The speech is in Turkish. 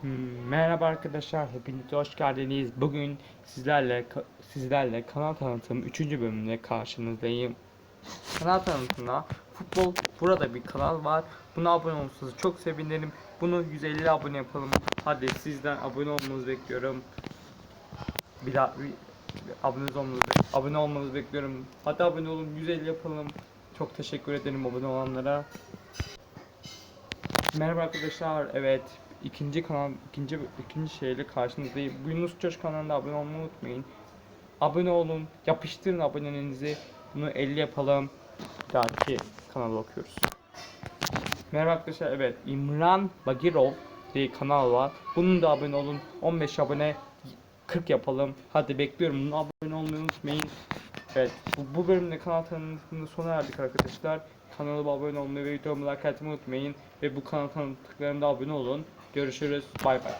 Hmm, Merhaba arkadaşlar, hepiniz hoş geldiniz. Bugün sizlerle sizlerle kanal tanıtım 3. bölümünde karşınızdayım. Kanal tanıtımında futbol burada bir kanal var. Buna abone olursanız çok sevinirim. Bunu 150 abone yapalım. Hadi sizden abone olmanızı bekliyorum. Bir daha bir, bir abone olmanızı abone olmanızı bekliyorum. Hadi abone olun 150 yapalım. Çok teşekkür ederim abone olanlara. Merhaba arkadaşlar. Evet, ikinci kanal ikinci ikinci şeyle karşınızdayım. Bu Yunus Coş kanalına abone olmayı unutmayın. Abone olun, yapıştırın aboneliğinizi. Bunu 50 yapalım. Dahaki kanala bakıyoruz. Merhaba arkadaşlar. Evet, İmran Bagirov diye kanal var. Bunun da abone olun. 15 abone 40 yapalım. Hadi bekliyorum. Bunu abone olmayı unutmayın. Evet, bu, bu bölümde kanal tanıtımında sona erdik arkadaşlar. Kanalıma abone olmayı ve videomu like atmayı unutmayın. Ve bu kanal tanıttıklarında abone olun. Görüşürüz. Bay bay.